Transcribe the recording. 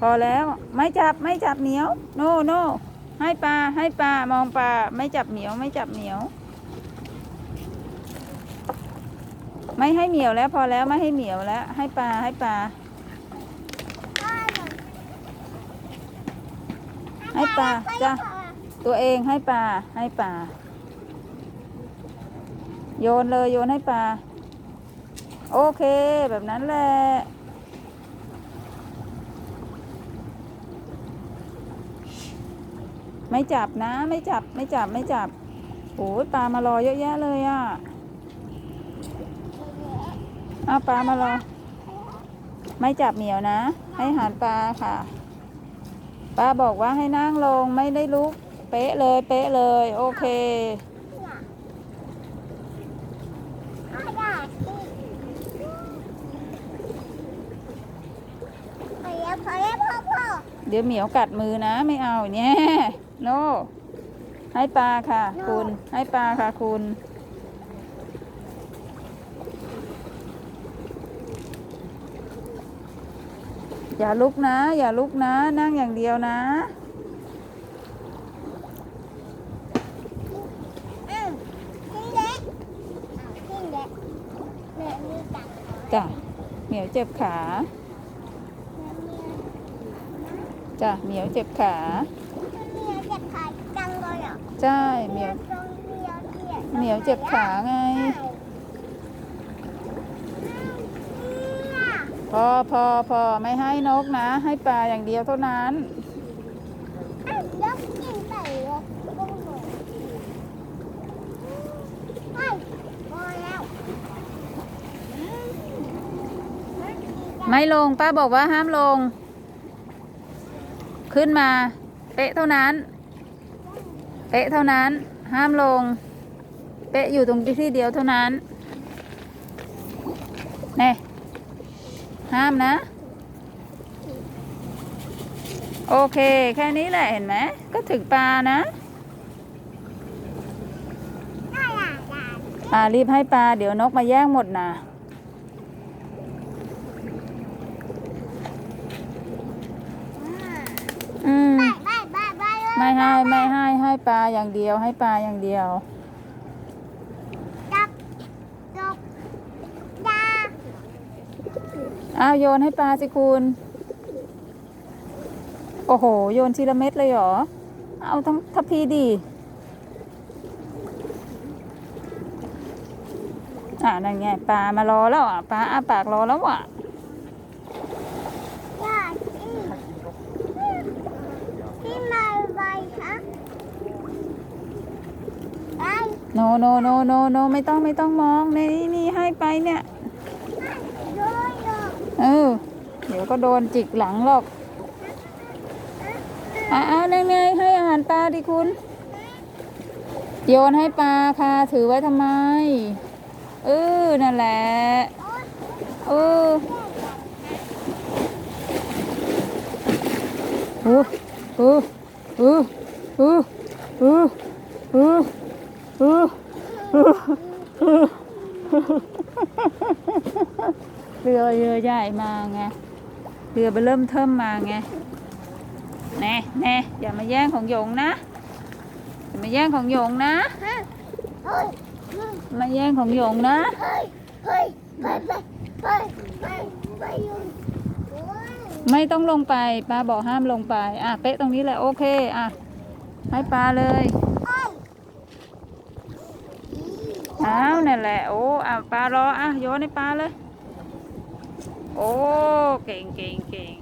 พอแล้วไม่จับไม่จับเหนียว โนโนให้ปลาให้ปลามองปลาไม่จับเหนียวไม่จับเหนียว ไม่ให้เหนียวแล้วพอแล้วไม่ให้เหนียวแล้ว ให้ปลาให้ปลาให้ปลาจ้ะตัวเองให้ปลาให้ปลาโยนเลยโยนให้ปลาโอเคแบบนั้นแหละ ไม่จับนะ ไม่จับไม่จับไม่จับโอ้ยปลามารอเยอะแยะเลยอะเอาปลามารอ ไม่จับเหมียวนะ ให้หารปลาค่ะป้าบอกว่าให้นั่งลงไม่ได้ลุก เป๊ะเลยเป๊ะเลย โอเคเดี๋ยวเหมียวกัดมือนะ ไม่เอาเนี่ย โนให้ปลาค่ะคุณ ให้ปลาค่ะคุณ อย่าลุกนะ อย่าลุกนะ นั่งอย่างเดียวนะ อ้าวกินเล็กอ้าวกินเล็กแม่มีตังค์จ้ะเหมียวเจ็บขา แม่มี จ้ะเหมียวเจ็บขา แม่มีจะขายตังค์เลยเหรอ ใช่เหมียวเหมียวเจ็บขาไง พอพอพอไม่ให้นกนะ ให้ปลาอย่างเดียวเท่านั้นไม่ลงป้าบอกว่าห้ามลง ขึ้นมา เป๊ะเท่านั้น ป๊ะเท่านั้น ห้ามลง เป๊ะอยู่ตรงที่เดียวเท่านั้นแน่ห้ามนะ โอเค แค่นี้แหละเห็นไหม ก็ถึงปลานะได้ละได้อ่ารีบให้ปลา เดี๋ยวนกมาแย่งหมดนะอืมไปไปไปไปเลยไม่ให้ไม่ให้ให้ ปลาอย่างเดียว ให้ปลาอย่างเดียวจับจบยาอ้าวโยนให้ปลาสิคุณ โอ้โห โยนทีละเม็ดเลยเหรอ เอาทั้งทัพพีดีอ่านั่นไงปลามารอแล้วอะปลาอ้าปากรอแล้วอะ ยาที่ที่มาไว้ฮะไอ้ โนโนโนโนโนไม่ต้องไม่ต้องมองนี่นี่ให้ไปเนี่ย เออ เดี๋ยวก็โดนจิกหลังหรอกอ่าอ่านั่นไงให้อาหารปลาดิคุณ โยนให้ปลาค่ะ ถือไว้ทำไม เออ นั่นแหละ เออโอ้โอ้โอ้โอ้โอ้โอ้โอ้ เรือเรือใหญ่มาไง เรือไปเริ่มเทิมมาไง แน่แน่อย่ามาแย่งของหยงนะ อย่ามาแย่งของหยงนะ มาแย่งของหยงนะไม่ต้องลงไปปลาบอกห้ามลงไป อะเป๊ะตรงนี้แหละโอเค อะ ให้ปลาเลย อ้าวนั่นแหละโอ้อะปลารออะโยนในปลาเลย โอ้ เก่งเก่งเก่ง